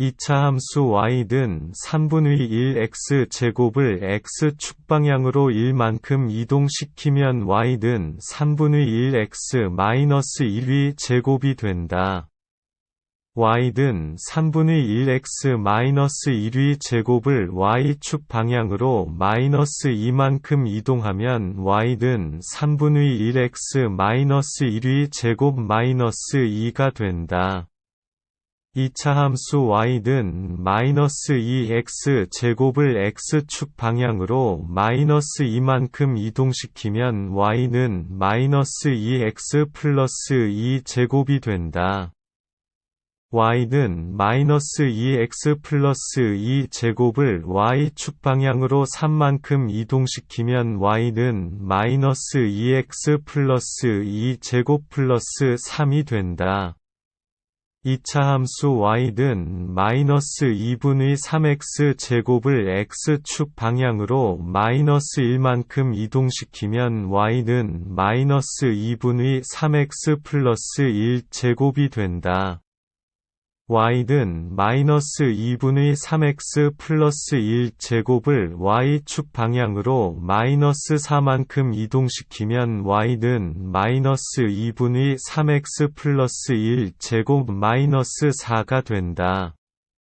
2차 함수 y든 3분의 1x 제곱을 x축 방향으로 1만큼 이동시키면 y든 3분의 1x 마이너스 1의 제곱이 된다. y든 3분의 1x 마이너스 1의 제곱을 y축 방향으로 마이너스 2만큼 이동하면 y든 3분의 1x 마이너스 1의 제곱 마이너스 2가 된다. 2차 함수 y든 마이너스 2x 제곱을 x축 방향으로 마이너스 2만큼 이동시키면 y는 마이너스 2x 플러스 2 제곱이 된다. y는 마이너스 2x 플러스 2 제곱을 y축 방향으로 3만큼 이동시키면 y는 마이너스 2x 플러스 2 제곱 플러스 3이 된다. 2차 함수 y든 마이너스 2분의 3x 제곱을 x축 방향으로 마이너스 1만큼 이동시키면 y는 마이너스 2분의 3x 플러스 1 제곱이 된다. Y든 마이너스 2분의 3x 플러스 1 제곱을 y축 방향으로 마이너스 4만큼 이동시키면 y든 마이너스 2분의 3x 플러스 1 제곱 마이너스 4가 된다.